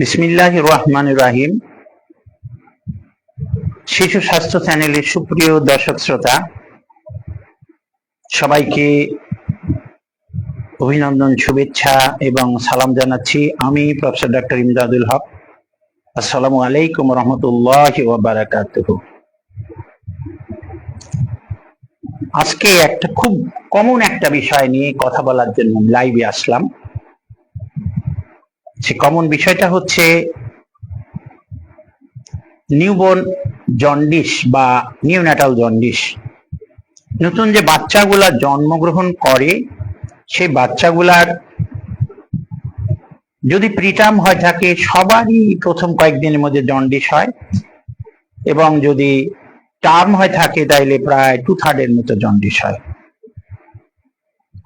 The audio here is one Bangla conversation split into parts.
বিসমিল্লাহ রহমান রাহিম। শিশু স্বাস্থ্য চ্যানেলের সুপ্রিয় দর্শক শ্রোতা, সবাইকে অভিনন্দন, শুভেচ্ছা এবং সালাম জানাচ্ছি আমি প্রফেসর ডক্টর ইমদাদুল হক। আসসালামু আলাইকুম রহমতুল্লাহ বারাকাতুহ। আজকে একটা খুব কমন একটা বিষয় নিয়ে কথা বলার জন্য লাইভে আসলাম। সে কমন বিষয়টা হচ্ছে নিউবর্ন জন্ডিস বা নিউন্যাটাল জন্ডিস নতুন যে বাচ্চাগুলা জন্মগ্রহণ করে, সেই বাচ্চাগুলার যদি প্রিটার্ম হয়ে থাকে, সবারই প্রথম কয়েকদিনের মধ্যে জন্ডিস হয় এবং যদি টার্ম হয় থাকে, তাইলে প্রায় টু থার্ডের মতো জন্ডিস হয়।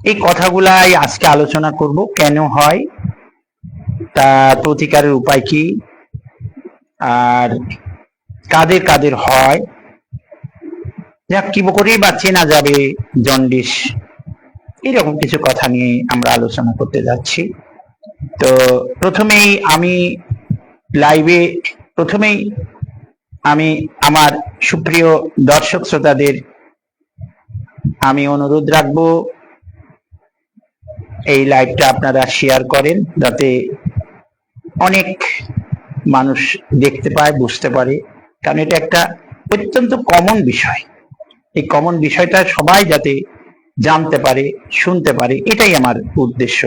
এই কথাগুলাই আজকে আলোচনা করব, কেন হয় তা প্রতিকারের উপায় কি? আর কাদের কাদের হয়? যাক, কি করেই বা চেনা যাবে জন্ডিস, এরকম কিছু কথা নিয়ে আমরা আলোচনা করতে যাচ্ছি। তো প্রথমেই আমি লাইভে প্রথমেই আমি আমার সুপ্রিয় দর্শক শ্রোতাদের আমি অনুরোধ রাখব, এই লাইভটা আপনারা শেয়ার করেন, যাতে অনেক মানুষ দেখতে পায়, বুঝতে পারে। কারণ এটা একটা অত্যন্ত কমন বিষয়। এই কমন বিষয়টা সবাই যাতে জানতে পারে, শুনতে পারে, এটাই আমার উদ্দেশ্য।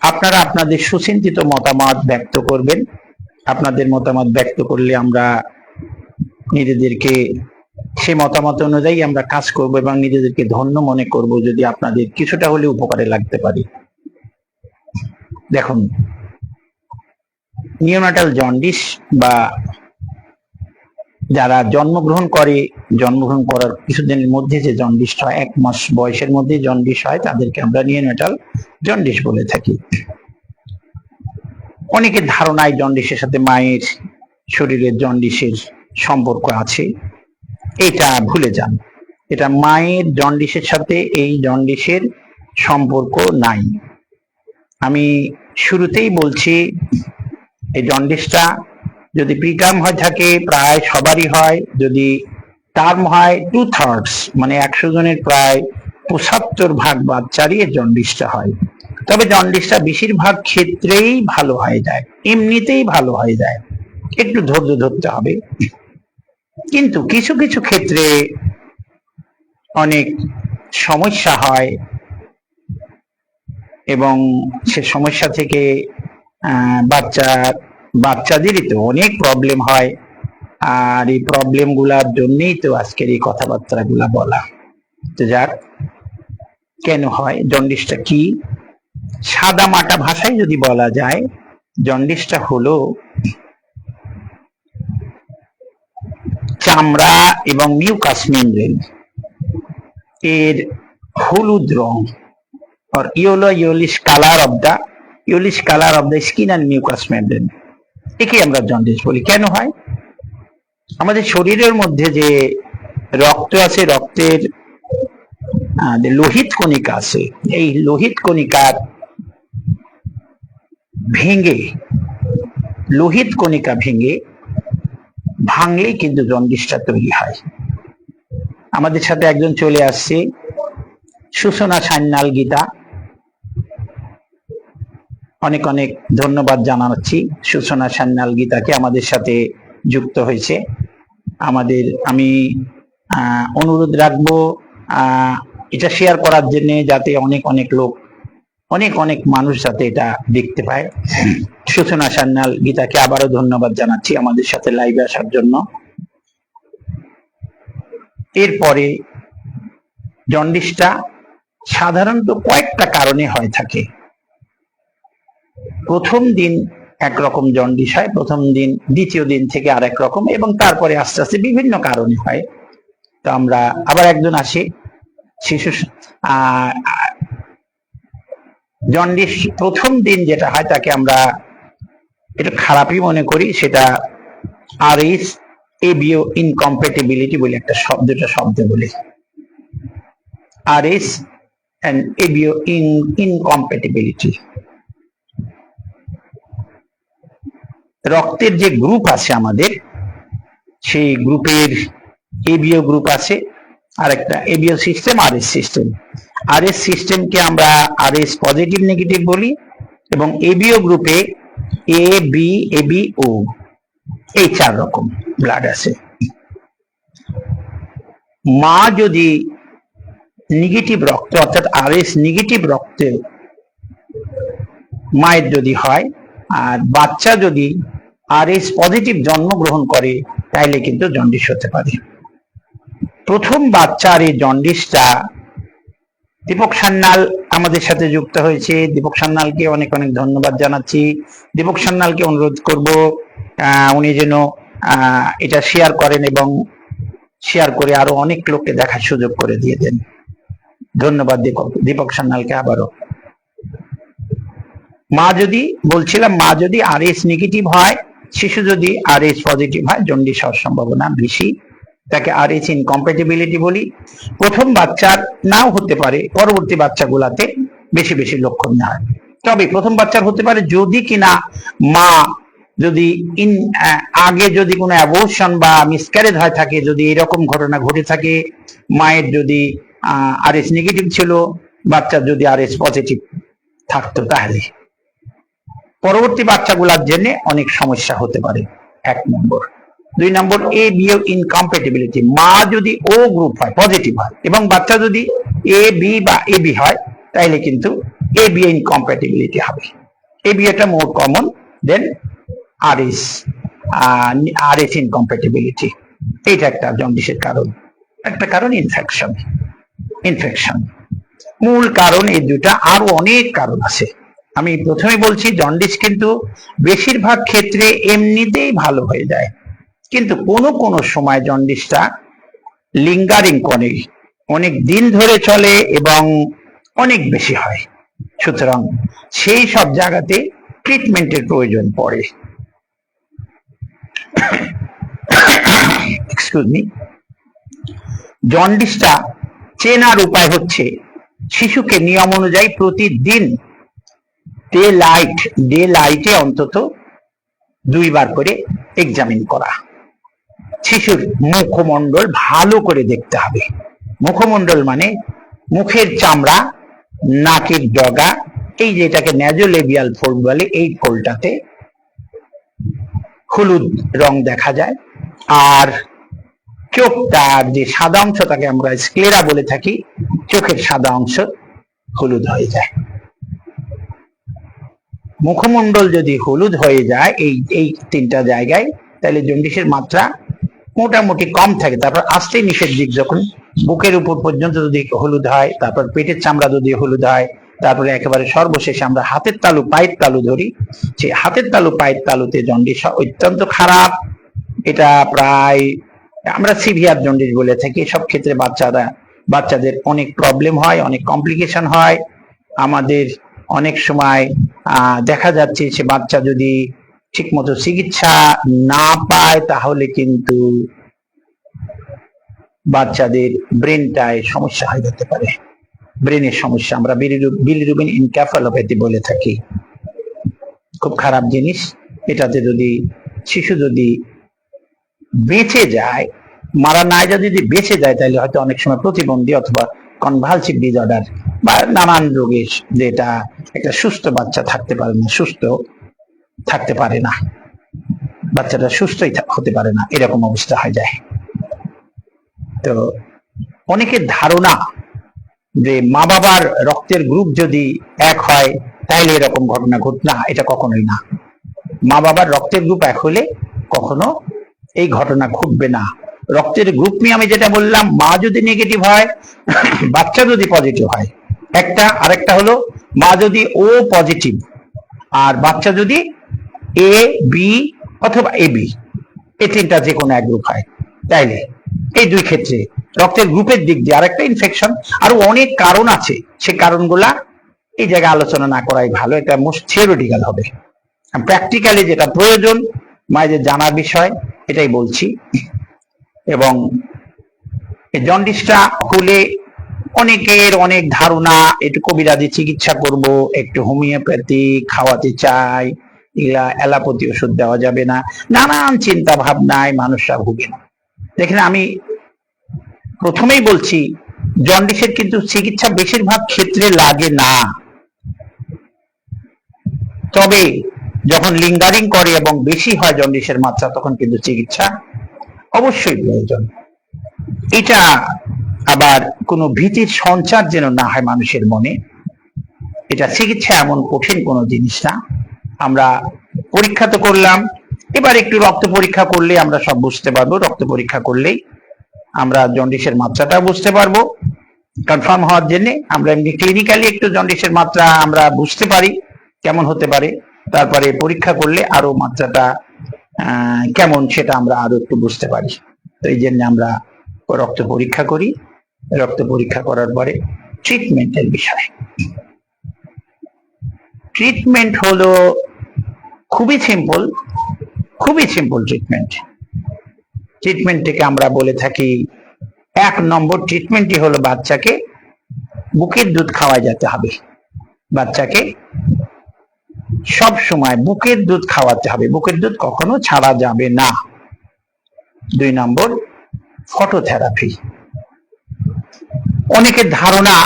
আপনারা আপনাদের সুচিন্তিত মতামত ব্যক্ত করবেন। আপনাদের মতামত ব্যক্ত করলে আমরা নিজেদেরকে সে মতামত অনুযায়ী আমরা কাজ করব এবং নিজেদেরকে ধন্য মনে করব যদি আপনাদের কিছুটা হলে উপকারে লাগতে পারে। দেখুন নিওনাটাল জন্ডিস বা যারা জন্মগ্রহণ করে, জন্মগ্রহণ করার কিছুদিনের মধ্যে যে জন্ডিস হয়, এক মাস বয়সের মধ্যে জন্ডিস হয়, তাদেরকে আমরা নিওনাটাল জন্ডিস বলে থাকি। অনেকের ধারণায় জন্ডিসের সাথে মায়ের শরীরের জন্ডিসের সম্পর্ক আছে। এটা ভুলে যান। এটা মায়ের জন্ডিসের সাথে এই জন্ডিসের সম্পর্ক নাই। আমি শুরুতেই বলছি এই জন্ডিসটা যদি প্রিটার্ম হয়ে থাকে প্রায় সবারই হয়। যদি টার্ম হয় টু থার্ডস মানে একশো জনের প্রায় পঁচাত্তর ভাগ বাচ্চারই জন্ডিসটা হয়। তবে জন্ডিসটা বেশিরভাগ ক্ষেত্রেই ভালো হয়ে যায় এমনিতেই ভালো হয়ে যায়। একটু ধৈর্য ধরতে হবে। কিন্তু কিছু কিছু ক্ষেত্রে অনেক সমস্যা হয় এবং সে সমস্যা থেকে আহ, বাচ্চা বাচ্চাদেরই তো অনেক প্রবলেম হয়। আর এই প্রবলেমগুলার জন্যই তো আজকের এই কথাবার্তা গুলা বলা। তো যাক, কেন হয়? জন্ডিসটা কি? সাদা মাটা ভাষায় যদি বলা যায়, জন্ডিসটা হলো চামড়া এবং মিউকাস মেমব্রেন এর হলুদ রং, or yellow yellowish color of the, yellowish color of the skin and mucous একে আমরা জন্ডিস বলি। কেন হয়? আমাদের শরীরের মধ্যে যে রক্ত আছে, রক্তের লোহিত কণিকা আছে, এই লোহিত কণিকার ভেঙে, লোহিত কণিকা ভেঙে ভাঙলেই কিন্তু জন্ডিসটা তৈরি হয়। আমাদের সাথে একজন চলে আসছে সূচনা সান্যাল গীতা। অনেক অনেক ধন্যবাদ জানাচ্ছি। সূচনা সান্যাল গীতাকে আমাদের সাথে যুক্ত হয়েছে। আমাদের, আমি অনুরোধ রাখব এটা শেয়ার করার জন্য যাতে অনেক অনেক লোক, অনেক অনেক মানুষ যাতে এটা দেখতে পায়। সূচনা সান্যাল গীতাকে আবারও ধন্যবাদ জানাচ্ছি আমাদের সাথে লাইভে আসার জন্য। এরপরে জন্ডিসটা সাধারণত কয়েকটা কারণে হয়ে থাকে। প্রথম দিন একরকম জন্ডিস হয়, প্রথম দিন, দ্বিতীয় দিন থেকে আরেক রকম এবং তারপরে আস্তে আস্তে বিভিন্ন কারণে হয়। তো আমরা আবার একজন আসি, শিশু জন্ডিস প্রথম দিন যেটা হয় তাকে আমরা একটু খারাপই মনে করি, সেটা আর ইস এবিও ইনকম্পেটিবিলিটি বলে একটা শব্দটা শব্দ বলি। আর ইস অ্যান্ড এবিও ইন ইনকম্পেটিবিলিটি রক্তের যে গ্রুপ আছে আমাদের, সেই গ্রুপের এবিও গ্রুপ আছে, আর একটা ABO system R S system R S সিস্টেমকে আমরা আর এস পজিটিভ নেগেটিভ বলি, এবং এবিও গ্রুপে এ বি এ বি ও এই চার রকম ব্লাড আছে। মা যদি নেগেটিভ রক্ত, অর্থাৎ আর এস নেগেটিভ রক্তে মায়ের যদি হয় আর বাচ্চা যদি আর এস পজিটিভ জন্মগ্রহণ করে, তাইলে কিন্তু জন্ডিস হতে পারে। প্রথম বাচ্চার এই জন্ডিসটা দীপক সান্যাল আমাদের সাথে যুক্ত হয়েছে। দীপক সান্যালকে অনেক অনেক ধন্যবাদ জানাচ্ছি। দীপক সান্যালকে অনুরোধ করব উনি যেন এটা শেয়ার করেন এবং শেয়ার করে আরও অনেক লোককে দেখার সুযোগ করে দিয়ে দেন। ধন্যবাদ দীপক দীপক সান্যালকে আবারও। মা যদি, বলছিলাম মা যদি আর এস নেগেটিভ হয়, শিশু যদি আর এস পজিটিভ হয়, জন্ডিস হওয়ার সম্ভাবনা বেশি। তাকে আর এস ইনকম্প্যাটিবিলিটি বলি। প্রথম বাচ্চার নাও হতে পারে, পরবর্তী বাচ্চাগুলাতে বেশি বেশি লক্ষণ হয়। তবে প্রথম বাচ্চার হতে পারে যদি কিনা মা যদি ইন আগে যদি কোনো অ্যাবোর্শন বা মিসক্যারেজ হয় থাকে, যদি এরকম ঘটনা ঘটে থাকে, মায়ের যদি আর এস নেগেটিভ ছিল, বাচ্চার যদি আর এস পজিটিভ থাকতো তাহলে। পরবর্তী বাচ্চাগুলার জন্য অনেক সমস্যা হতে পারে। এক নম্বর। দুই নম্বর এ বিও ইনকম্পেটিবিলিটি মা যদি ও গ্রুপ হয় পজিটিভ হয়, এবং বাচ্চা যদি এ বি বা এ বি হয়, তাইলে কিন্তু এ বি ইনকম্পেটিবিলিটি হবে। এ বি এটা more common than R S R S incompatibility এইটা একটা জন্ডিসের কারণ। একটা কারণ ইনফেকশন ইনফেকশন মূল কারণ এই দুটা আরও অনেক কারণ আছে। আমি প্রথমে বলছি জন্ডিস কিন্তু বেশিরভাগ ক্ষেত্রে এমনিতেই ভালো হয়ে যায়। কিন্তু কোনো কোনো সময় জন্ডিসটা লিঙ্গারিং করে। অনেক দিন ধরে চলে এবং অনেক বেশি হয়। সুতরাং সেই সব জায়গাতে ট্রিটমেন্টের প্রয়োজন পড়ে। এক্সকিউজ মি জন্ডিসটা চেনার উপায় হচ্ছে শিশুকে নিয়ম অনুযায়ী প্রতিদিন ডে লাইট ডে লাইটে অন্তত দুইবার করে এক্সামিন করা। শিশুর মুখমণ্ডল ভালো করে দেখতে হবে। মুখমণ্ডল মানে মুখের চামড়া, নাকের ডগা, এই যেটাকে ন্যাজোলেবিয়াল ফোল্ড বলে, এই ফোল্ডটাতে হলুদ রং দেখা যায়। আর চোখটার যে সাদা অংশটাকে আমরা স্ক্লেরা বলে থাকি, চোখের সাদা অংশ হলুদ হয়ে যায়। মুখমণ্ডল যদি হলুদ হয়ে যায়, এই এই তিনটা জায়গায়, তাহলে জন্ডিসের মাত্রা মোটামুটি কম থাকে। তারপর আসতে নিষেধ দিক, যখন বুকের উপর পর্যন্ত যদি হলুদ হয়, তারপর পেটের চামড়া যদি হলুদ হয়, তারপরে একেবারে সর্বশেষে আমরা হাতের তালু, পায়ের তালু ধরি। সেই হাতের তালু, পায়ের তালুতে জন্ডিস অত্যন্ত খারাপ। এটা প্রায়, আমরা সিভিয়ার জন্ডিস বলে থাকি। সব ক্ষেত্রে বাচ্চারা, বাচ্চাদের অনেক প্রবলেম হয়, অনেক কমপ্লিকেশন হয়। আমাদের অনেক সময় দেখা যাচ্ছে সে বাচ্চা যদি ঠিকমতো চিকিৎসা না পায়, তাহলে কিন্তু বাচ্চাদের ব্রেনটায় সমস্যা হয়ে যেতে পারে। ব্রেনের সমস্যা, আমরা বিলিরুবিন ইনক্যাফালোপ্যাথি বলে থাকি। খুব খারাপ জিনিস। এটাতে যদি শিশু যদি বেঁচে যায়, মারা নাই যদি বেঁচে যায়, তাহলে হয়তো অনেক সময় প্রতিবন্ধী অথবা কনভালসিভ ডিসঅর্ডার বা নানান রোগে যেটা একটা সুস্থ বাচ্চা থাকতে পারে না, সুস্থ থাকতে পারে না। বাচ্চাটা সুস্থই হতে পারে না, এরকম অবস্থা হয়ে যায়। তো অনেকের ধারণা যে মা বাবার রক্তের গ্রুপ যদি এক হয়, তাহলে এরকম ঘটনা ঘট না এটা কখনোই না। মা বাবার রক্তের গ্রুপ এক হলে কখনো এই ঘটনা ঘটবে না। রক্তের গ্রুপ নিয়ে আমি যেটা বললাম, মা যদি নেগেটিভ হয়, বাচ্চা যদি পজিটিভ হয় একটা, আরেকটা হলো মা যদি ও পজিটিভ আর বাচ্চা যদি এ বি অথবা এ বি এই তিনটা যে কোনো এক গ্রুপ হয়, তাইলে এই দুই ক্ষেত্রে রক্তের গ্রুপের দিক দিয়ে আরেকটা ইনফেকশন আরও অনেক কারণ আছে, সে কারণগুলা এই জায়গায় আলোচনা না করাই ভালো, এটা মোস্ট থিওরিটিক্যাল হবে। প্র্যাকটিক্যালি যেটা প্রয়োজন, মায়েদের জানার বিষয়, এটাই বলছি। এবং জন্ডিসটা হলে অনেকের অনেক ধারণা, একটু কবিরাজি চিকিৎসা করব, একটু হোমিওপ্যাথি খাওয়াতে চাই, এগুলা অ্যালাপতি ওষুধ দেওয়া যাবে না। নানান চিন্তা ভাবনায় মানুষরা ভুগে দেখেন, আমি প্রথমেই বলছি, জন্ডিসের কিন্তু চিকিৎসা বেশিরভাগ ক্ষেত্রে লাগে না। তবে যখন লিঙ্গারিং করে এবং বেশি হয় জন্ডিসের মাত্রা, তখন কিন্তু চিকিৎসা অবশ্যই প্রয়োজন। এটা আবার কোনো ভীতির সঞ্চার যেন না হয় মানুষের মনে, এটা চিকিৎসা এমন কঠিন কোনো জিনিস না। আমরা পরীক্ষা তো করলাম, এবার একটু রক্ত পরীক্ষা করলে আমরা সব বুঝতে পারব, রক্ত পরীক্ষা করলেই আমরা জন্ডিসের মাত্রাটা বুঝতে পারব। কনফার্ম হওয়ার জন্য আমরা এমনি ক্লিনিক্যালি একটু জন্ডিসের মাত্রা আমরা বুঝতে পারি, কেমন হতে পারে। তারপরে পরীক্ষা করলে আরও মাত্রাটা কেমন সেটা আমরা আরও একটু বুঝতে পারি। তো এই জন্য আমরা রক্ত পরীক্ষা করি। রক্ত পরীক্ষা করার পরে ট্রিটমেন্টের বিষয়। ট্রিটমেন্ট হলো খুবই সিম্পল খুবই সিম্পল ট্রিটমেন্ট ট্রিটমেন্টটিকে আমরা বলে থাকি, এক নম্বর ট্রিটমেন্টই হলো বাচ্চাকে বুকের দুধ খাওয়া যেতে হবে। বাচ্চাকে সব সময় বুকের দুধ খাওয়াতে হবে। বুকের দুধ কখনো ছাড়া যাবে না। দুই নম্বর ফটোথেরাপি অনেকের ধারণা,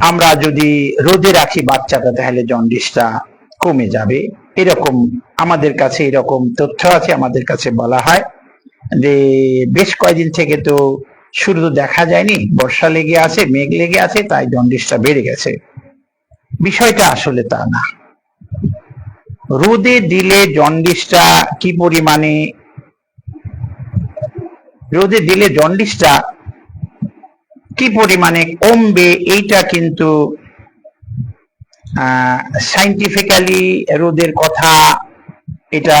আমরা যদি রোদে রাখি বাচ্চাটা, তাহলে জন্ডিসটা কমে যাবে। এরকম আমাদের কাছে এরকম তথ্য আছে, আমাদের কাছে বলা হয়। যে বেশ কয়েকদিন থেকে তো শুরু দেখা যায়নি, বর্ষা লেগে আছে, মেঘ লেগে আছে, তাই জন্ডিসটা বেড়ে গেছে। বিষয়টা আসলে তা না। রোদে দিলে জন্ডিসটা কি পরিমাণে, রোদে দিলে জন্ডিসটা কি পরিমাণে কমবে এইটা কিন্তু সাইন্টিফিক্যালি রোদের কথা, এটা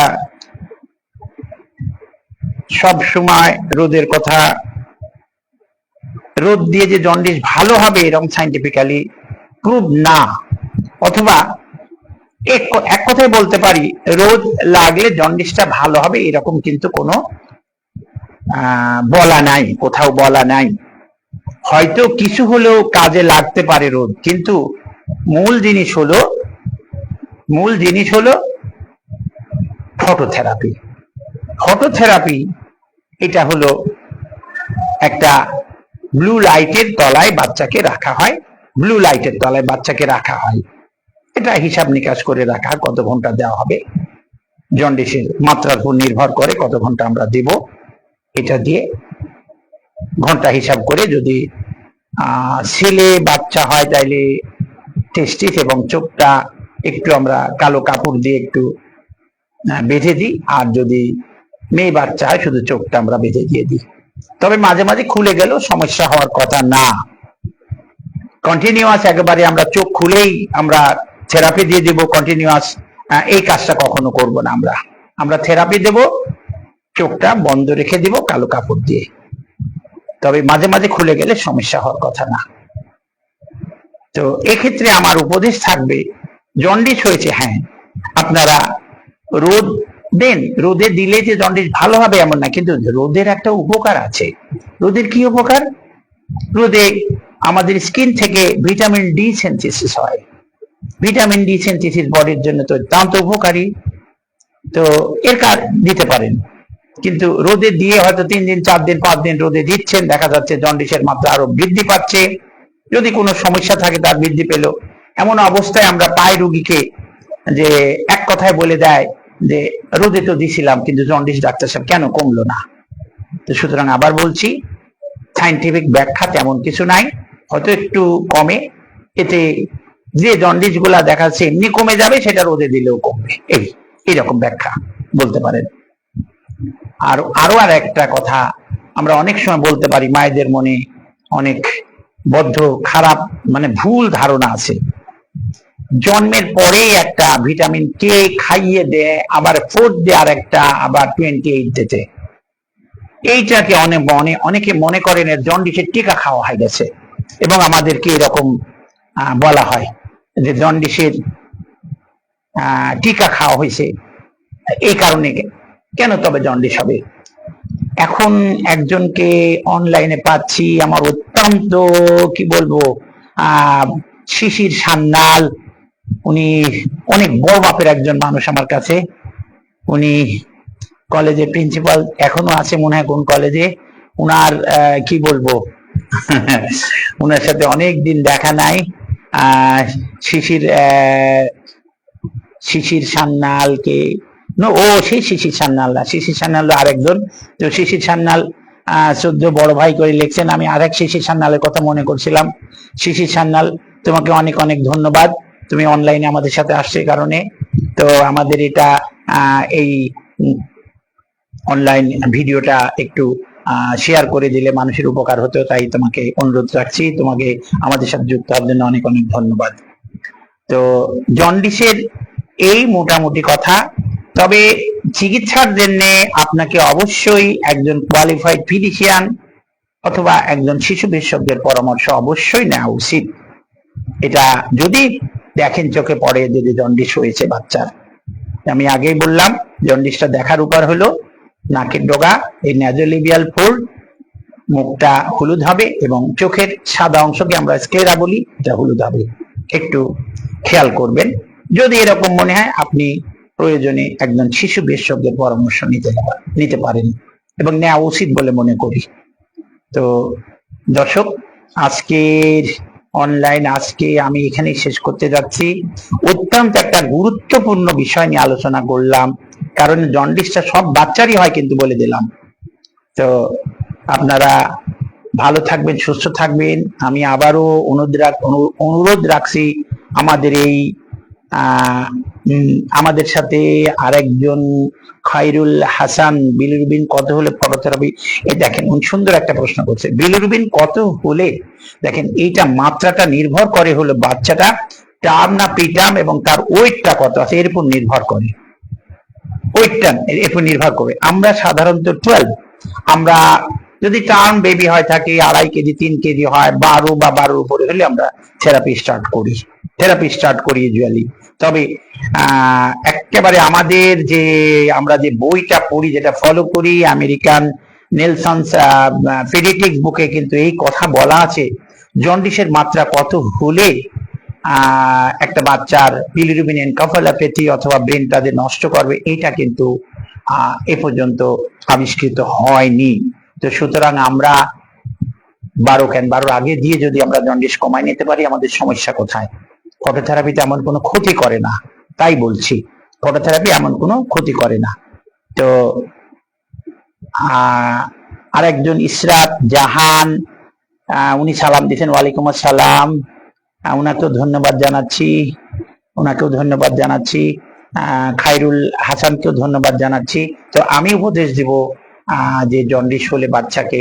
সব সময় রোদের কথা। রোদ দিয়ে যে জন্ডিস ভালো হবে এরকম সাইন্টিফিক্যালি প্রুভ না। অথবা এক কথায় বলতে পারি রোদ লাগলে জন্ডিসটা ভালো হবে এরকম কিন্তু কোনো বলা নাই, কোথাও বলা নাই। হয়তো কিছু হলেও কাজে লাগতে পারে রোদ, কিন্তু মূল জিনিস হলো, মূল জিনিস হলো ফটোথেরাপি ফটোথেরাপি এটা হলো একটা ব্লু লাইটের তলায় বাচ্চাকে রাখা হয় ব্লু লাইটের তলায় বাচ্চাকে রাখা হয়। এটা হিসাব নিকাশ করে রাখা, কত ঘণ্টা দেওয়া হবে জন্ডিসের মাত্রার উপর নির্ভর করে কত ঘণ্টা আমরা দেব। এটা দিয়ে ঘণ্টা হিসাব করে যদি ছেলে, বাচ্চা হয় তাইলে টেস্টিস এবং চোখটা একটু আমরা কালো কাপড় দিয়ে একটু বেঁধে দিই। আর যদি মেয়ে বাচ্চা হয় শুধু চোখটা আমরা বেঁধে দিয়ে দিই। তবে মাঝে মাঝে খুলে গেলেও সমস্যা হওয়ার কথা না। কন্টিনিউয়াস একেবারে আমরা চোখ খুলেই আমরা থেরাপি দিয়ে দেব কন্টিনিউয়াস এই কাজটা কখনো করব না আমরা। আমরা থেরাপি দেব, চোখটা বন্ধ রেখে দিব কালো কাপড় দিয়ে। তবে মাঝে মাঝে খুলে গেলে সমস্যা হওয়ার কথা না। তো এক্ষেত্রে আমার উপদেশ থাকবে জন্ডিস হয়েছে হ্যাঁ আপনারা রোদ দেন, রোদে দিলে যে জন্ডিস ভালো হবে এমন না, কিন্তু রোদের একটা উপকার আছে। রোদের কি উপকার? রোদে আমাদের স্কিন থেকে ভিটামিন ডি সেন্থিসিস হয়। ভিটামিন ডি সেন্থিসিস বডির জন্য তো অত্যন্ত উপকারী। তো এর কাজ দিতে পারেন। কিন্তু রোদে দিয়ে হয়তো তিন দিন, চার দিন, পাঁচ দিন রোদে দিচ্ছেন, দেখা যাচ্ছে জন্ডিসের মাত্রা আরও বৃদ্ধি পাচ্ছে। যদি কোনো সমস্যা থাকে, তার বৃদ্ধি পেল। এমন অবস্থায় আমরা পাই রুগীকে যে এক কথায় বলে দেয় যে, রোদে তো দিছিলাম, কিন্তু জন্ডিস ডাক্তার সাহেব কেন কমলো না? তো সুতরাং আবার বলছি সাইন্টিফিক ব্যাখ্যা তেমন কিছু নাই। হয়তো একটু কমে। এতে যে জন্ডিসগুলা দেখাচ্ছে, এমনি কমে যাবে, সেটা রোদে দিলেও কমবে। এই এরকম ব্যাখ্যা বলতে পারেন। আর আরও আর একটা কথা আমরা অনেক সময় বলতে পারি, মায়েদের মনে অনেক বদ্ধ, খারাপ মানে ভুল ধারণা আছে। জন্মের পরেই একটা ভিটামিন কে খাইয়ে দেয়, আবার ফোর্থ ডে আর একটা আবার টোয়েন্টি এইট ডেতে এইটাকে অনেক মনে, অনেকে মনে করেন এর জন্ডিসের টিকা খাওয়া হয়ে গেছে। এবং আমাদেরকে এরকম বলা হয় যে জন্ডিসের টিকা খাওয়া হয়েছে। এই কারণে কেন তবে জন্ডিস হবে? এখন একজনকে অনলাইনে পাচ্ছি আমার অত্যন্ত কি বলব শিশির সান্নাল উনি অনেক বড় বাপের একজন মানুষ আমার কাছে। উনি কলেজে প্রিন্সিপাল এখনও আছে মনে হয় কোন কলেজে উনার কি বলব উনার সাথে অনেক দিন দেখা নাই। আহ, শিশির শিশির সান্যালকে No, ও সেই শিশির সান্যাল না শিশির সান্যাল আরেকজন। তো শিশির সান্যাল আহ, বড় ভাই করে লিখছেন। আমি আরেক শিশির সান্যালের কথা মনে করছিলাম। শিশির সান্যাল তোমাকে অনেক অনেক ধন্যবাদ। তুমি অনলাইনে আমাদের সাথে আসছে কারণে। তো আমাদের এটা এই অনলাইন ভিডিওটা একটু শেয়ার করে দিলে মানুষের উপকার হতো। তাই তোমাকে অনুরোধ রাখছি। তোমাকে আমাদের সাথে যুক্ত হওয়ার জন্য অনেক অনেক ধন্যবাদ। তো জন্ডিসের এই মোটামুটি কথা তবে চিকিৎসার জন্য আপনাকে অবশ্যই একজন কোয়ালিফাইড ফিজিশিয়ান অথবা একজন শিশু বিশেষজ্ঞের পরামর্শ অবশ্যই নেওয়া উচিত। এটা যদি দেখেন চোখে পড়ে যে যে জন্ডিস হয়েছে বাচ্চার। আমি আগেই বললাম জন্ডিসটা দেখার উপর হলো, নাকের ডগা, এই ন্যাজোলিবিয়াল ফোল্ড মুখটা হলুদ হবে এবং চোখের সাদা অংশকে আমরা স্ক্লেরা বলি, এটা হলুদ হবে। একটু খেয়াল করবেন। যদি এরকম মনে হয়, আপনি প্রয়োজনে একজন শিশু বিশেষজ্ঞের পরামর্শ নিতে নিতে পারেন এবং নেওয়া উচিত বলে মনে করি। তো দর্শক, আজকের অনলাইন আজকে আমি এখানে শেষ করতে যাচ্ছি। অত্যন্ত একটা গুরুত্বপূর্ণ বিষয় নিয়ে আলোচনা করলাম, কারণ জন্ডিসটা সব বাচ্চারই হয় কিন্তু বলে দিলাম। তো আপনারা ভালো থাকবেন, সুস্থ থাকবেন। আমি আবারও অনুরোধ অনুরোধ রাখছি আমাদের এই আমাদের সাথে আরেকজন খাইরুল হাসান, বিলিরুবিন কত হলে ফটোথেরাপি এই দেখেন, উনি সুন্দর একটা প্রশ্ন করছে। বিলিরুবিন কত হলে? দেখেন, এইটা মাত্রাটা নির্ভর করে হলো বাচ্চাটা টার্ম না পিটাম এবং তার ওয়েটটা কত আছে, এর উপর নির্ভর করে। ওয়েটটা এর উপর নির্ভর করে। আমরা সাধারণত টুয়েলভ আমরা যদি টার্ম বেবি হয় থাকে, আড়াই কেজি, তিন কেজি হয়, বারো বা বারোর উপরে হলে আমরা থেরাপি স্টার্ট করি। থেরাপি স্টার্ট করি ইউজুয়ালি তবে একেবারে আমাদের যে, আমরা যে বইটা পড়ি, যেটা ফলো করি, আমেরিকান নেলসনস পেডিটিক্স বুকে কিন্তু এই কথা বলা আছে, জন্ডিসের মাত্রা কত হলে একটা বাচ্চার বিলিরুবিন এনকাফালাপ্যাথি অথবা ব্রেন তাদের নষ্ট করবে, এটা কিন্তু এ পর্যন্ত আবিষ্কৃত হয়নি। তো সুতরাং আমরা বারো কেন, বারোর আগে দিয়ে যদি আমরা জন্ডিস কমায় নিতে পারি, আমাদের সমস্যা কোথায়? ফটোথেরাপিতে এমন কোনো ক্ষতি করে না। তাই বলছি ফটোথেরাপি এমন কোনো ক্ষতি করে না। তো আরেকজন ইসরাত জাহান উনি সালাম দিয়েছেন, ওয়ালাইকুম আসসালাম। ওনাকেও ধন্যবাদ জানাচ্ছি ওনাকেও ধন্যবাদ জানাচ্ছি। খাইরুল হাসানকেও ধন্যবাদ জানাচ্ছি। তো আমি উপদেশ দিব যে জন্ডিস হলে বাচ্চাকে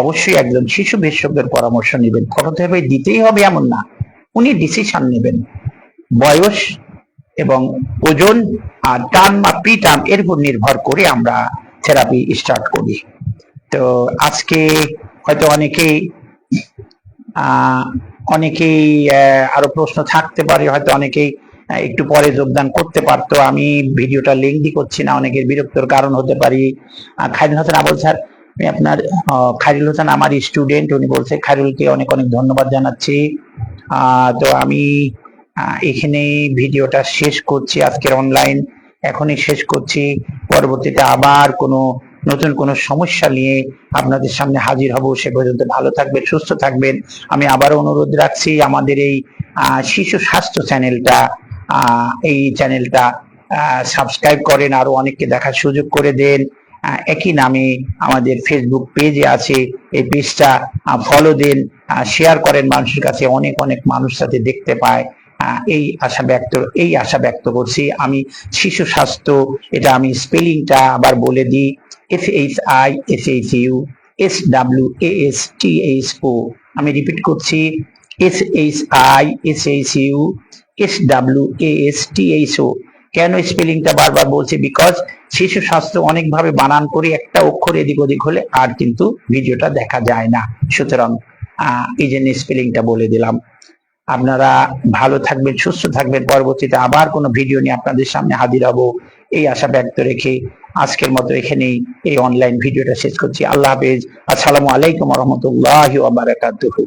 অবশ্যই একজন শিশু বিশেষজ্ঞের পরামর্শ নেবেন। ফটোথেরাপি দিতেই হবে এমন না। উনি ডিসিশন নেবেন। বয়স এবং ওজন আর টার্ম বা প্রি টার্ম এর উপর নির্ভর করে আমরা থেরাপি স্টার্ট করি। তো আজকে হয়তো অনেকেই অনেকেই আরও প্রশ্ন থাকতে পারে, হয়তো অনেকেই একটু পরে যোগদান করতে পারতো। আমি ভিডিওটা লেংদি করছি না, অনেকের বিরক্তর কারণ হতে পারি। খাইরুল হাসান আবুল স্যার আপনার খাইরুল হাসান আমার স্টুডেন্ট উনি বলছে খাইরুলকে অনেক অনেক ধন্যবাদ জানাচ্ছি। তো আমি এখানে ভিডিওটা শেষ করছি, আজকের অনলাইন এখনই শেষ করছি। পরবর্তীতে আবার কোনো নতুন কোনো সমস্যা নিয়ে আপনাদের সামনে হাজির হব, সে পর্যন্ত ভালো থাকবেন, সুস্থ থাকবেন। আমি আবারও অনুরোধ রাখছি, আমাদের এই শিশু স্বাস্থ্য চ্যানেলটা এই চ্যানেলটা সাবস্ক্রাইব করেন আরও অনেককে দেখার সুযোগ করে দেন। একই নামে আমাদের ফেসবুক পেজে আছে। এই পেজটা ফলো দেন শেয়ার করেন মানুষের কাছে। অনেক অনেক মানুষ সাথে দেখতে পায়। এই আশা ব্যক্ত, এই আশা ব্যক্ত করছি। আমি শিশু স্বাস্থ্য, এটা আমি স্পেলিংটা আবার বলে দিই। F H I S H U S W S T H O আমি রিপিট করছি। S H I S H U S W S T H O কেন স্পেলিংটা বারবার বলছি? বিকজ শিশু স্বাস্থ্য অনেকভাবে বানান করে একটা অক্ষর এদিক ওদিক হলে আর কিন্তু ভিডিওটা দেখা যায় না। সুতরাং এই জন্য স্পেলিংটা বলে দিলাম। আপনারা ভালো থাকবেন, সুস্থ থাকবেন। পরবর্তীতে আবার কোনো ভিডিও নিয়ে আপনাদের সামনে হাজির হব। এই আশা ব্যক্ত রেখে আজকের মতো এখানেই এই অনলাইন ভিডিওটা শেষ করছি। আল্লাহ হাফেজ। আসসালামু আলাইকুম রহমতুল্লাহ বারাকাতুহু।